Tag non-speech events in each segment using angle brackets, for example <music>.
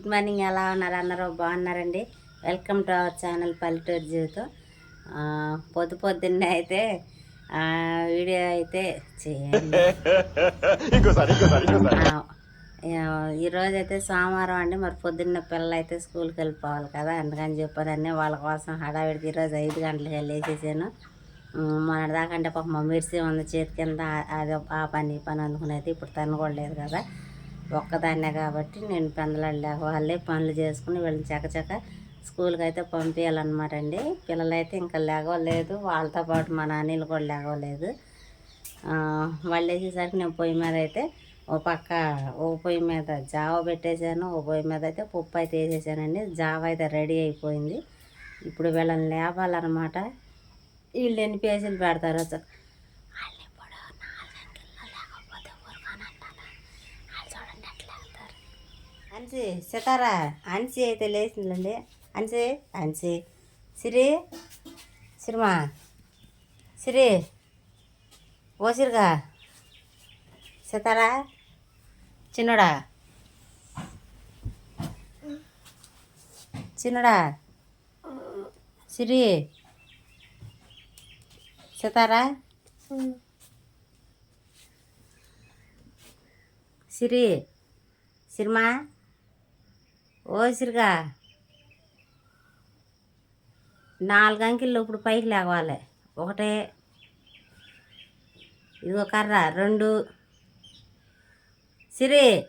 Good morning ఎలా ఉన్నారు? అందరూ బాగున్నారండి. వెల్కమ్ టు అవర్ ఛానల్ పల్లెటూరు జీవితం పొద్దు పొద్దున్నే అయితే వీడియో అయితే చేయండి. <laughs> ఈరోజు అయితే సోమవారం అండి. మరి పొద్దున్న పిల్లలు అయితే స్కూల్కి వెళ్ళిపోవాలి కదా. అందుకని చెప్పారని వాళ్ళ కోసం హడావిడికి ఈరోజు ఐదు గంటలకి లేచేసాను. మన దాకా అంటే పాప మా మిర్చి ఉంది చేతి కింద అది ఆ పని ఈ పని అనుకునేది ఇప్పుడు తను కూడా లేదు కదా. ఒక్కదాన్నే కాబట్టి నేను పెందలాడలే. వాళ్ళే పనులు చేసుకుని వీళ్ళని చకచక స్కూల్కి అయితే పంపించాలన్నమాట అండి. పిల్లలైతే ఇంకా లేగవలేదు వాళ్ళతో పాటు మా నాన్నలు కూడా లేగవలేదు వాళ్ళు వేసేసరికి నేను పొయ్యి మీద అయితే ఓ పక్క ఓ పొయ్యి మీద జావ పెట్టేశాను. ఓ పొయ్యి మీద అయితే పప్పు అయితే వేసేసానండి. జావ అయితే రెడీ అయిపోయింది. ఇప్పుడు వీళ్ళని లేపాలన్నమాట వీళ్ళు ఎన్ని పేజీలు పెడతారో చ- వాళ్ళు ఇప్పుడు నాలుగంటల్లో లేకపోతే ఊరుకోనంటారా? వాళ్ళు చూడండి ఎట్లా వెళ్తారు. అన్సి సితారా? అన్సి అయితే లేచిందండి అన్సి అన్సి. సిరి సిరిమా. సిరి ఓసిరుగా సితారా? చిన్నడా? చిన్నడా? సిరి సితారా? సిరి సిరిమా? ఓ సిరిగా. నాలుగు అంకెళ్ళు ఇప్పుడు పైకి లేవాలి. ఒకటే. ఇదిగో కర్ర. రెండు. సిరి.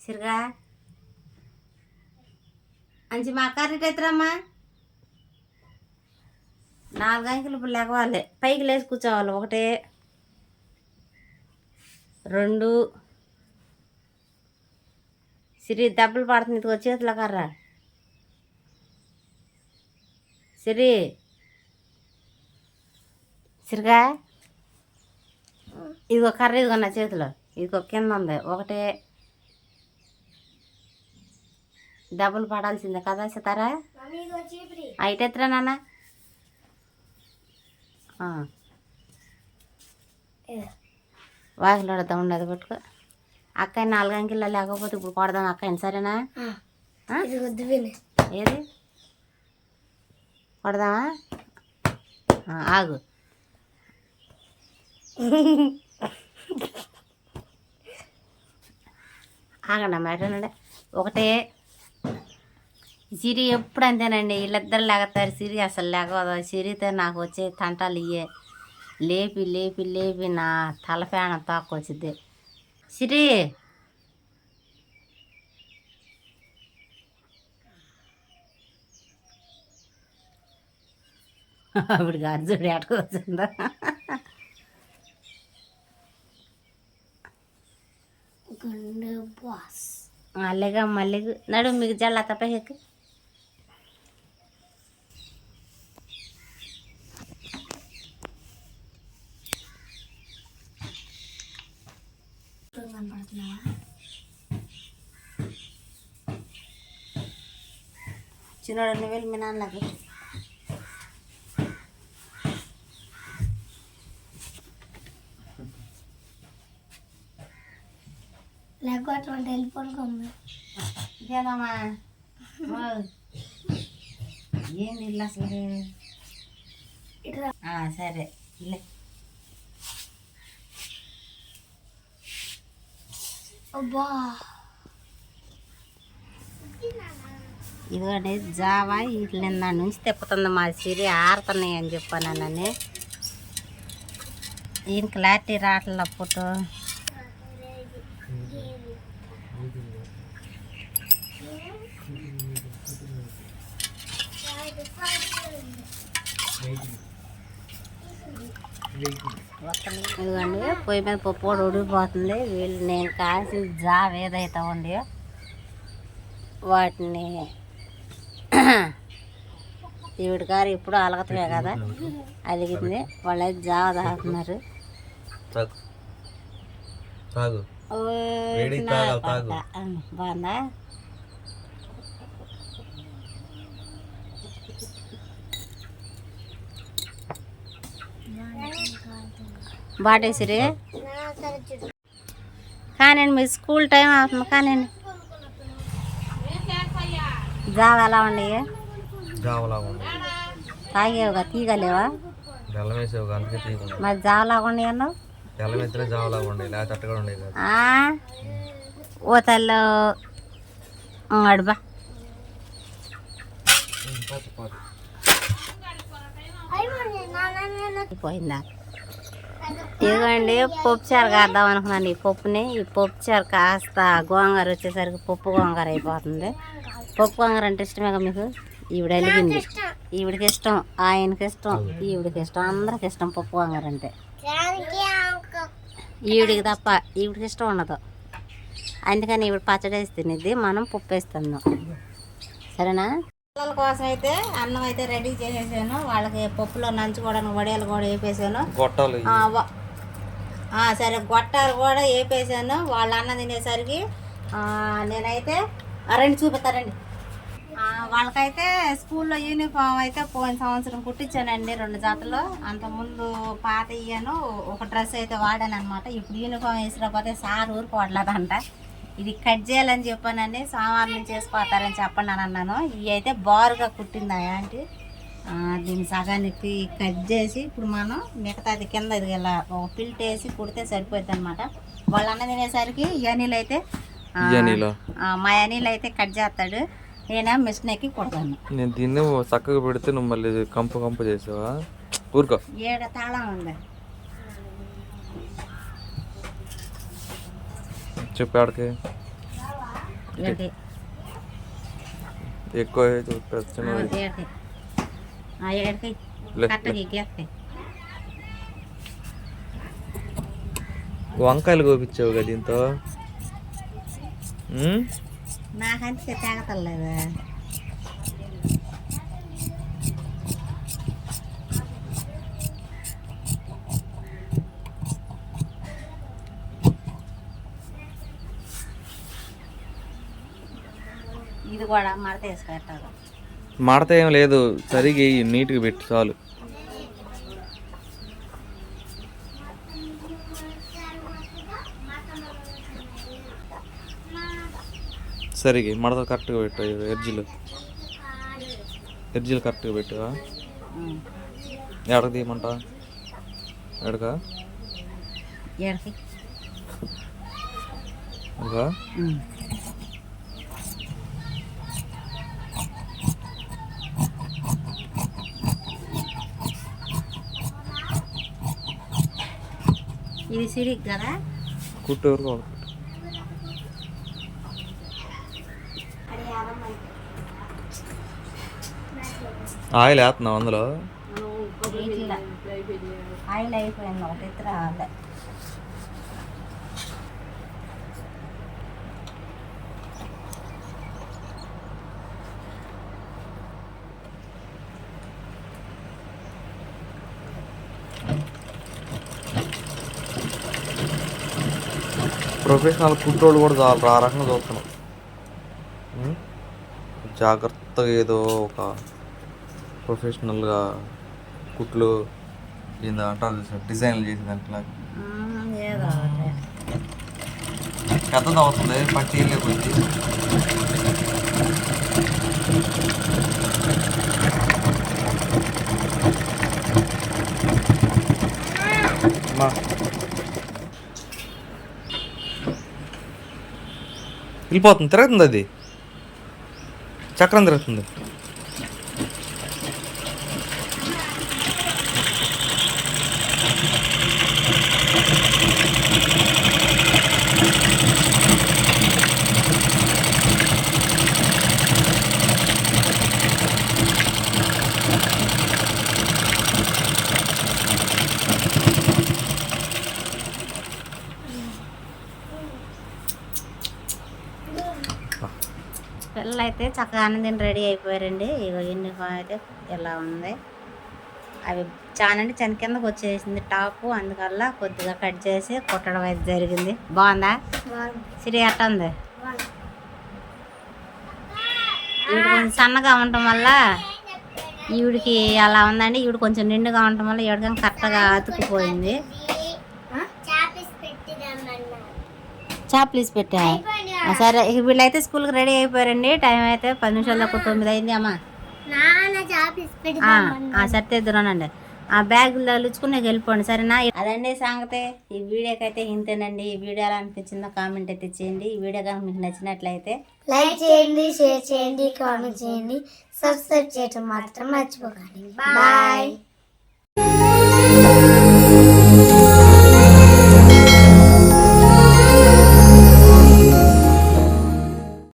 సిరిగా. అంచి మా కర్ర ఎత్తురమ్మా? నాలుగు అంకెలు ఇప్పుడు లేవాలి. పైకి లేచి కూర్చోవాలి. ఒకటే. రెండు. సిరి దెబ్బలు పడుతుంది ఇదిగో చేతిలో కర్ర. సిరి. సిరిగా? ఇదిగో కర్ర ఇదిగో నా చేతిలో. ఇదిగో కింద ఉంది. ఒకటే. దెబ్బలు పడాల్సిందే కదా సితారా? అయితే ఎత్తురా నాన్న. వాకిలు పడతాం ఉండదు పట్టుకో. అక్క నాలుగు అంకెల్లో లేకపోతే ఇప్పుడు కొడదాం అక్క సరేనా? ఏది? కొడదామా? ఆగు. ఆగండి ఎటనండి ఒకటే. సిరి ఎప్పుడు అంతేనండి వీళ్ళిద్దరు లేగతారు. సిరి అసలు లేకపోదు. సిరితో నాకు వచ్చే తంటాలు ఇయ్యే. లేపి లేపి లేపి నా తలపేన తోకొచ్చింది సిరి అప్పుడు <laughs> అర్జుడు ఎట్టుకొచ్చిందా మల్లెగా మల్లెగు. నడు మీకు జల్ల తప్పకి చిన్నోడు నువ్వు వెళ్ళి మీ నాన్నలకు లేకపోతే వెళ్ళిపోనుకోమ్మ ఇదేదమ్మా ఏంది ఇల్లు అసలు? సరే. ఇల్లే. అబ్బా. ఇదిగోండి జావా వీటి దాని నుంచి తిప్పుతుంది మా సిరి ఆరుతున్నాయి అని చెప్పానని ఈయన క్లారిటీ రావట్ల ఫోటో ఇదిగోండి పొయ్యి మీద పప్పు కూడా ఉడికిపోతుంది. వీళ్ళు నేను కాసి జావ ఏదైతే ఉండి వాటిని ఈవిడ గారు ఇప్పుడు అలగతమే కదా? అలిగింది వాళ్ళైతే జావ తాగుతున్నారు. బాగుందా? బాటేసిరి? కానీ మీ స్కూల్ టైం అవుతుంది కానీ జావ ఎలా ఉండయి జావలాగా ఉంది. తాగేవుగా? తీగలేవా? బెల్లం వేసేవి అందుకే తీయకుండా. మరి జావలాగా అన్నావు? బెల్లం వేస్తేనే జావలాగా ఉండేది లేకపోతే అట్టగా ఉండేది కాదు. ఆ? ఓ తల్లు. అడుబా పోయిందా? ఇదిగోండి పప్పు చారు కాద్దాం అనుకున్నాను ఈ పప్పుని. ఈ పప్పు చారు కాస్త గోంగూర వచ్చేసరికి పప్పు గోంగూర అయిపోతుంది. పప్పు గోంగూర అంటే ఇష్టమే కదా మీకు? ఈవిడ అలిగింది ఈవిడికి ఇష్టం ఆయనకి ఇష్టం ఈవిడికి ఇష్టం అందరికి ఇష్టం పప్పు గోంగూర అంటే ఈవిడికి తప్ప ఈవిడికి ఇష్టం ఉండదు. అందుకని ఈవిడ పచ్చడి వేసి తినేది మనం పప్పు వేస్తున్నాం సరేనా? పిల్లల కోసం అయితే అన్నం అయితే రెడీ చేసేసాను. వాళ్ళకి పప్పులో నంచుకోవడానికి వడియాలు కూడా వేపేసాను. గొట్టాలు ఆ, వ- ఆ, సరే గొట్టాలు కూడా వేపేసాను. వాళ్ళ అన్నం తినేసరికి ఆ, నేనైతే రండి చూపిస్తారండి ఆ, వాళ్ళకైతే స్కూల్లో యూనిఫామ్ అయితే పోయిన సంవత్సరం కుట్టించానండి రెండు జతలు అంతకుముందు పాత ఇయ్యాను ఒక డ్రెస్ అయితే వాడాను అనమాట ఇప్పుడు యూనిఫామ్ వేసినపోతే సార్ ఊరుకోవట్లేదంట ఇది కట్ చేయాలని చెప్పానండి సోమవారం నుంచి వేసుకోతారని చెప్పండి అని అన్నాను. ఇవి అయితే బారుగా కుట్టింది ఆంటీ దీన్ని సగానికి కట్ చేసి ఇప్పుడు మనం మిగతాది కింద ఇది ఇలా ఒక పిల్ట్ వేసి కుడితే సరిపోద్ది అనమాట వాళ్ళ అన్న తినేసరికి ఈ అనిల్. అయితే మా అనిల్ అయితే కట్ చేస్తాడు. నేనే మిషన్ ఎక్కి కుడతాను. నేను దీన్ని చక్కగా పెడితే నువ్వు మళ్ళీ కంపు కంపు చేసావా? ఊరుకో. ఏడ తాళం ఉంది. చెప్పు ఆడికి. ఎక్కువ వంకాయలు కోపించావు కదా దీంతో? నాకంటే తాగతలేదు ఇది కూడా మడత వేసి పెట్టాలి. మడత ఏం లేదు సరిగా నీట్గా పెట్టి చాలు. సరిగా మడత కరెక్ట్గా పెట్టు ఎర్జీలు ఎర్జీలు కరెక్ట్గా పెట్టావా. ఎడక తీయమంట? ఎడక. ఇది సిరిక్ కదా? ఆయిల్ వేస్తున్నావు అందులో? ఆయిల్ అయిపోయింది ఒకటి ప్రొఫెషనల్ కుట్టోళ్ళు కూడా చాలా ఆ రకంగా చూస్తున్నాం? జాగ్రత్తగా ఏదో ఒక ప్రొఫెషనల్గా కుట్లు ఏందో అంటారు చూసారు డిజైన్లు చేసే దాంట్లో. పెద్దది అవుతుంది పట్టీలే కొద్ది. అమ్మా. వెళ్ళిపోతుంది తిరుగుతుంది అది. చక్రం తిరుగుతుంది. పిల్లలు అయితే చక్కగా ఆనందం రెడీ అయిపోయారండి. ఇగో యూనిఫామ్ అయితే ఇలా ఉంది. అవి చానండి చని కిందకు వచ్చేసింది టాపు. అందువల్ల కొద్దిగా కట్ చేసి కుట్టడం అయితే జరిగింది. బాగుందా? సిరి ఎట్ట ఉంది? ఈవిడ కొంచెం సన్నగా ఉండటం వల్ల ఈవిడికి అలా ఉందండి. ఈవిడ కొంచెం నిండుగా ఉండటం వల్ల ఈవిడకి కరెక్ట్గా అతుక్కుపోయింది. చాప్లీస్ పెట్టా? సరే వీళ్ళైతే స్కూల్కి రెడీ అయిపోయారండి. టైం అయితే పది నిమిషాలు తక్కువ తొమ్మిది అయింది అమ్మా పెట్టి ఆ, బ్యాగులో లుచ్చుకుని వెళ్ళిపోండి సరేనా? అదండి సంగతే. ఈ వీడియోకి అయితే ఇంతేనండి. ఈ వీడియో ఎలా అనిపించిందో కామెంట్ అయితే చేయండి. ఈ వీడియో కనుక మీకు నచ్చినట్లయితే లైక్ చేయండి షేర్ చేయండి కామెంట్ చేయండి. సబ్స్క్రైబ్ చేయటం మాత్రం మర్చిపోకండి. బాయ్